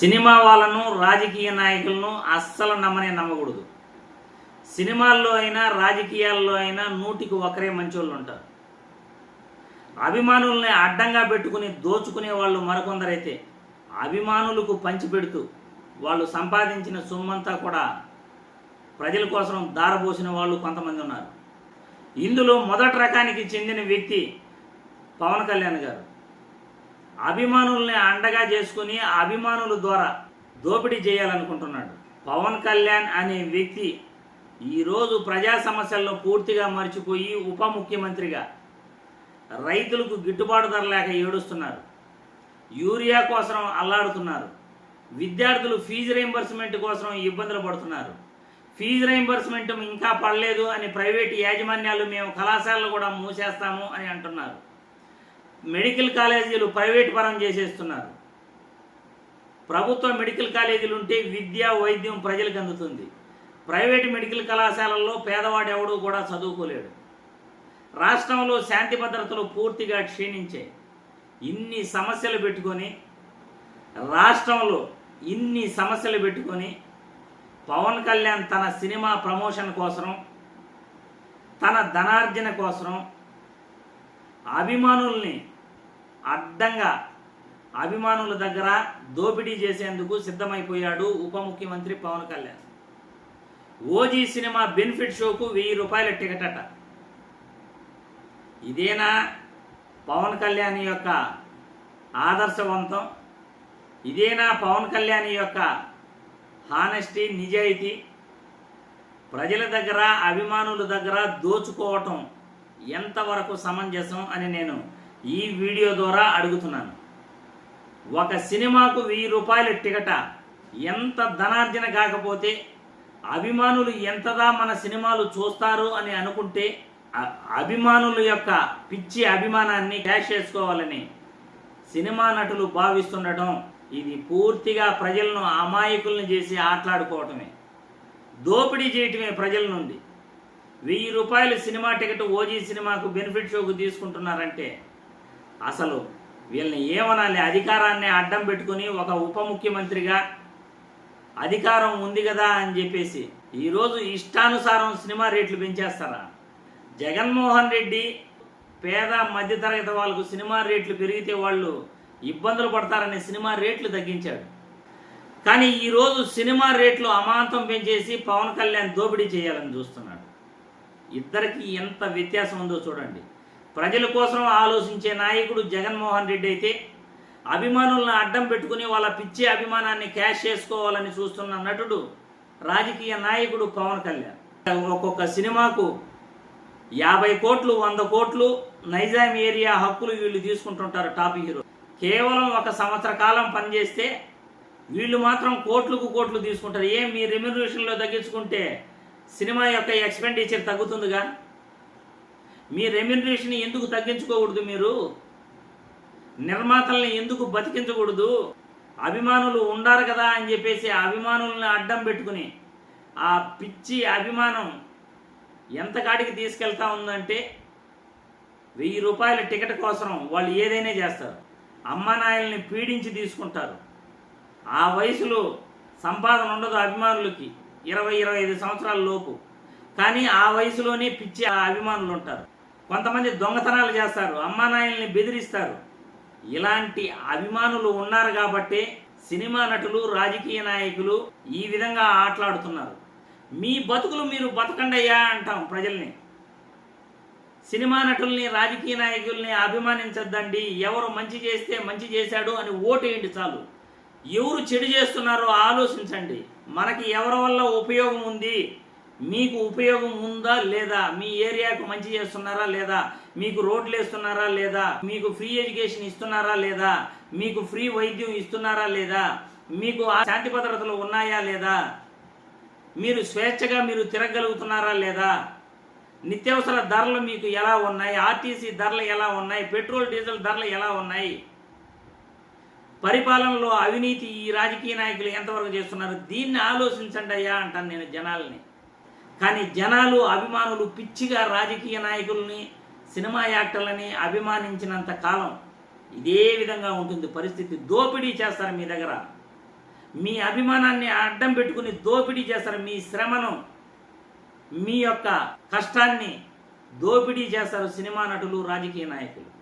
Cinema వాళ్ళను రాజకీయ నాయకులను అస్సలు నమ్మనే నమ్మకూడదు. సినిమాల్లో అయినా రాజకీయాల్లో అయినా నూటికి ఒకరే మంచోళ్ళు ఉంటారు. అభిమానుల్ని అడ్డంగా పెట్టుకుని దోచుకునే వాళ్ళు మరికొందరైతే అభిమానులకు పంచిపెడుతూ వాళ్ళు సంపాదించిన సొమ్మంతా కూడా ప్రజల కోసం దారబోసిన వాళ్ళు కొంతమంది ఉన్నారు. ఇందులో మొదటి రకానికి చెందిన వ్యక్తి పవన్ కళ్యాణ్ గారు. అభిమానుల్ని అండగా చేసుకుని అభిమానుల ద్వారా దోపిడీ చేయాలనుకుంటున్నాడు. పవన్ కళ్యాణ్ అనే వ్యక్తి ఈరోజు ప్రజా సమస్యలను పూర్తిగా మర్చిపోయి ఉప ముఖ్యమంత్రిగా రైతులకు గిట్టుబాటు ధర లేక ఏడుస్తున్నారు. యూరియా కోసం అల్లాడుతున్నారు. విద్యార్థులు ఫీజు రీంబర్స్మెంట్ కోసం ఇబ్బందులు పడుతున్నారు. ఫీజు రీంబర్స్మెంట్ ఇంకా పడలేదు అని ప్రైవేట్ యాజమాన్యాలు మేము కళాశాలలు కూడా మూసేస్తాము అని అంటున్నారు. మెడికల్ కాలేజీలు ప్రైవేట్ పరం చేసేస్తున్నారు. ప్రభుత్వ మెడికల్ కాలేజీలు ఉంటే విద్య వైద్యం ప్రజలకు అందుతుంది. ప్రైవేట్ మెడికల్ కళాశాలల్లో పేదవాడు ఎవడూ కూడా చదువుకోలేడు. రాష్ట్రంలో శాంతి భద్రతలు పూర్తిగా క్షీణించాయి. ఇన్ని సమస్యలు పెట్టుకొని రాష్ట్రంలో ఇన్ని సమస్యలు పెట్టుకొని పవన్ కళ్యాణ్ తన సినిమా ప్రమోషన్ కోసం తన ధనార్జన కోసం అభిమానుల్ని అడ్డంగా అభిమానుల దగ్గర దోపిడీ చేసేందుకు సిద్ధమైపోయాడు ఉప ముఖ్యమంత్రి Pawan Kalyan. OG cinema benefit షోకు వెయ్యి రూపాయల టికెట్ అట. ఇదేనా పవన్ కళ్యాణ్ యొక్క ఆదర్శవంతం? ఇదేనా పవన్ కళ్యాణ్ యొక్క హానెస్టీ నిజాయితీ? ప్రజల దగ్గర అభిమానుల దగ్గర దోచుకోవటం ఎంతవరకు సమంజసం అని నేను ఈ వీడియో ద్వారా అడుగుతున్నాను. ఒక సినిమాకు వెయ్యి రూపాయల టికెట ఎంత ధనార్జన కాకపోతే అభిమానులు ఎంతదా మన సినిమాలు చూస్తారు అని అనుకుంటే అభిమానుల యొక్క పిచ్చి అభిమానాన్ని క్యాష్ చేసుకోవాలని సినిమా నటులు భావిస్తుండటం ఇది పూర్తిగా ప్రజలను అమాయకులను చేసి ఆటలాడుకోవటమే. దోపిడీ చేయటమే ప్రజల నుండి. వెయ్యి రూపాయల సినిమా టికెట్ ఓజీ సినిమాకు బెనిఫిట్ షోకు తీసుకుంటున్నారంటే అసలు వీళ్ళని ఏమనాలి? అధికారాన్ని అడ్డం పెట్టుకుని ఒక ఉప ముఖ్యమంత్రిగా అధికారం ఉంది కదా అని చెప్పేసి ఈరోజు ఇష్టానుసారం సినిమా రేట్లు పెంచేస్తారా? జగన్మోహన్ రెడ్డి పేద మధ్యతరగతి వాళ్ళకు సినిమా రేట్లు పెరిగితే వాళ్ళు ఇబ్బందులు పడతారని సినిమా రేట్లు తగ్గించాడు. కానీ ఈరోజు సినిమా రేట్లు అమాంతం పెంచేసి పవన్ కళ్యాణ్ దోపిడీ చేయాలని చూస్తున్నాడు. ఇద్దరికి ఎంత వ్యత్యాసం ఉందో చూడండి. ప్రజల కోసం ఆలోచించే నాయకుడు జగన్మోహన్ రెడ్డి అయితే అభిమానులను అడ్డం పెట్టుకుని వాళ్ళ పిచ్చి అభిమానాన్ని క్యాష్ చేసుకోవాలని చూస్తున్న నటుడు రాజకీయ నాయకుడు పవన్ కళ్యాణ్. ఒక్కొక్క సినిమాకు యాభై కోట్లు వంద కోట్లు నైజాం ఏరియా హక్కులు వీళ్ళు తీసుకుంటుంటారు టాప్ హీరో. కేవలం ఒక సంవత్సర కాలం పనిచేస్తే వీళ్ళు మాత్రం కోట్లకు కోట్లు తీసుకుంటారు. ఏం మీ రెమ్యూనరేషన్లో తగ్గించుకుంటే సినిమా యొక్క ఎక్స్పెండిచర్ తగ్గుతుందిగా? మీ రెమ్యునరేషన్ ఎందుకు తగ్గించుకోకూడదు మీరు? నిర్మాతల్ని ఎందుకు బతికించకూడదు? అభిమానులు ఉండారు కదా అని చెప్పేసి ఆ అభిమానుల్ని అడ్డం పెట్టుకుని ఆ పిచ్చి అభిమానం ఎంత కాడికి తీసుకెళ్తా ఉందంటే వెయ్యి రూపాయల టికెట్ కోసం వాళ్ళు ఏదైనా చేస్తారు. అమ్మానాయల్ని పీడించి తీసుకుంటారు. ఆ వయసులో సంపాదన ఉండదు అభిమానులకి. ఇరవై ఇరవై ఐదు సంవత్సరాల లోపు. కానీ ఆ వయసులోనే పిచ్చి ఆ అభిమానులు ఉంటారు. కొంతమంది దొంగతనాలు చేస్తారు అమ్మానాయల్ని బెదిరిస్తారు. ఇలాంటి అభిమానులు ఉన్నారు కాబట్టి సినిమా నటులు రాజకీయ నాయకులు ఈ విధంగా ఆటలాడుతున్నారు. మీ బతుకులు మీరు బతకండయ్యా అంటాం ప్రజల్ని. సినిమా నటుల్ని రాజకీయ నాయకుల్ని అభిమానించద్దండి. ఎవరు మంచి చేస్తే మంచి చేశాడు అని ఓటేయండి చాలు. ఎవరు చెడు చేస్తున్నారో ఆలోచించండి. మనకి ఎవరి వల్ల ఉపయోగం ఉంది? మీకు ఉపయోగం ఉందా లేదా? మీ ఏరియాకు మంచి చేస్తున్నారా లేదా? మీకు రోడ్లు వేస్తున్నారా లేదా? మీకు ఫ్రీ ఎడ్యుకేషన్ ఇస్తున్నారా లేదా? మీకు ఫ్రీ వైద్యం ఇస్తున్నారా లేదా? మీకు ఆ శాంతి భద్రతలు ఉన్నాయా లేదా? మీరు స్వేచ్ఛగా మీరు తిరగలుగుతున్నారా లేదా? నిత్యావసర ధరలు మీకు ఎలా ఉన్నాయి? ఆర్టీసీ ధరలు ఎలా ఉన్నాయి? పెట్రోల్ డీజిల్ ధరలు ఎలా ఉన్నాయి? పరిపాలనలో అవినీతి ఈ రాజకీయ నాయకులు ఎంతవరకు చేస్తున్నారు? దీన్ని ఆలోచించండి అయ్యా అంటాను నేను జనాల్ని. కానీ జనాలు అభిమానులు పిచ్చిగా రాజకీయ నాయకుల్ని సినిమా యాక్టర్లని అభిమానించినంత కాలం ఇదే విధంగా ఉంటుంది పరిస్థితి. దోపిడీ చేస్తారు మీ దగ్గర. మీ అభిమానాన్ని అడ్డం పెట్టుకుని దోపిడీ చేస్తారు మీ శ్రమను. మీ యొక్క కష్టాన్ని దోపిడీ చేస్తారు సినిమా నటులు రాజకీయ నాయకులు.